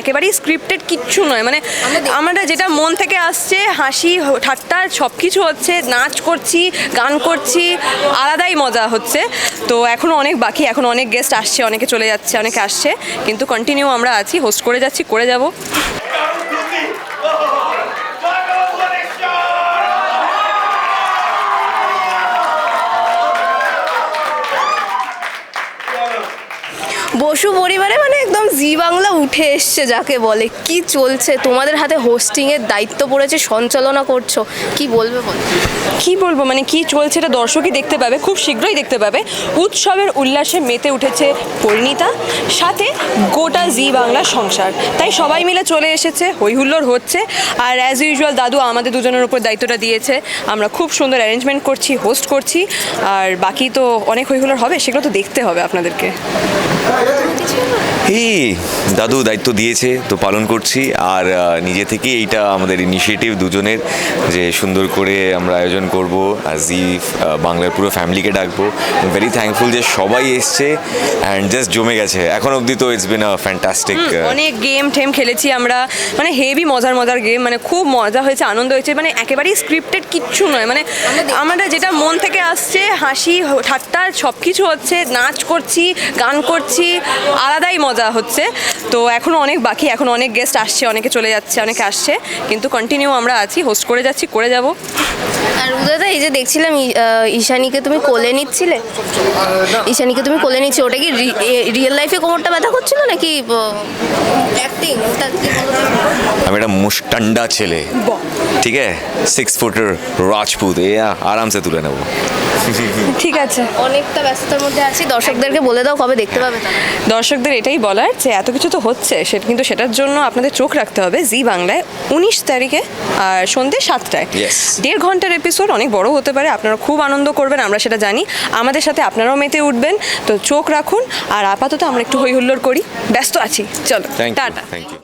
একেবারেই স্ক্রিপ্টেড কিচ্ছু নয়। মানে আমরা যেটা মন থেকে আসছে হাসি ঠাট্টা সব কিছু হচ্ছে নাচ করছি গান করছি আলাদাই মজা হচ্ছে। তো এখনও অনেক বাকি এখন অনেক গেস্ট আসছে অনেকে চলে যাচ্ছে অনেকে আসছে। কিন্তু কন্টিনিউ আমরা আছি হোস্ট করে যাচ্ছি করে যাব। বসু পরিবারে মানে একদম জি বাংলা উঠে এসছে যাকে বলে। কি চলছে? তোমাদের হাতে হোস্টিং এর দায়িত্ব পড়েছে, সঞ্চালনা করছ। কি বলবে বল? কি বলব? মানে কি চলছে এটা দর্শকই দেখতে পাবে, খুব শীঘ্রই দেখতে পাবে। উৎসবের উল্লাসে মেতে উঠেছে পরিণীতা, সাথে গোটা জি বাংলা সংসার। তাই সবাই মিলে চলে এসেছে হইহুল্লোড় হচ্ছে। আর অ্যাজ ইউজুয়াল দাদু আমাদের দুজনের উপর দায়িত্বটা দিয়েছে। আমরা খুব সুন্দর অ্যারেঞ্জমেন্ট করছি হোস্ট করছি। আর বাকি তো অনেক হইহুল্লোড় হবে, সেগুলো তো দেখতে হবে আপনাদেরকে। এই দাদু দায়িত্ব দিয়েছে তো পালন করছি। আর নিজে থেকে এইটা আমাদের ইনিশিয়েটিভ দুজনের যে সুন্দর করে আমরা আয়োজন করব। আর জি বাংলার পুরো ফ্যামিলিকে ডাকবো। ভেরি থ্যাঙ্কফুল যে সবাই এসছে অ্যান্ড জাস্ট জমে গেছে। এখন অবধি তো ইটস বিন আ ফ্যান্টাস্টিক অনেক গেম ঠেম খেলেছি আমরা। মানে হেভি মজার মজার গেম মানে খুব মজা হয়েছে আনন্দ হয়েছে। মানে একেবারেই স্ক্রিপ্টেড কিচ্ছু নয়। মানে আমরা যেটা মন থেকে আসছে হাসি ঠাট্টা সব কিছু হচ্ছে। নাচ করছি গান করছি। আলাদাই মজা হচ্ছে। তো এখনও অনেক বাকি, এখন অনেক গেস্ট আসছে, অনেকে চলে যাচ্ছে, অনেকে আসছে। কিন্তু কন্টিনিউ আমরা আছি হোস্ট করে যাচ্ছি, করে যাব। আর উদয়দা এই যে দেখছিলাম ঈশানীকে তুমি কোলে নিচ্ছিলে? ঈশানীকে তুমি কোলে নিচ্ছি ওটা কি রিয়েল লাইফে কোমরটা ব্যথা করছিল নাকি অ্যাক্টিং আমি একটা মুস্টান্ডা ছেলে। ঠিক আছে? সিক্স ফুটের রাজপুত এ আরামসে তুলে নেব। ঠিক আছে। অনেকটা ব্যস্ততার মধ্যে আছি। দর্শকদেরকে বলে দাও কবে দেখতে পাবে দর্শকদের এটাই বলার যে এত কিছু তো হচ্ছে সেটা কিন্তু সেটার জন্য আপনাদের চোখ রাখতে হবে জি বাংলায় উনিশ তারিখে আর সন্ধ্যে সাতটায়। দেড় ঘণ্টার এপিসোড অনেক বড় হতে পারে আপনারা খুব আনন্দ করবেন আমরা সেটা জানি। আমাদের সাথে আপনারাও মেতে উঠবেন তো চোখ রাখুন। আর আপাতত আমরা একটু হই হুল্লোড় করি। ব্যস্ত আছি। চলো টাটা। Thank you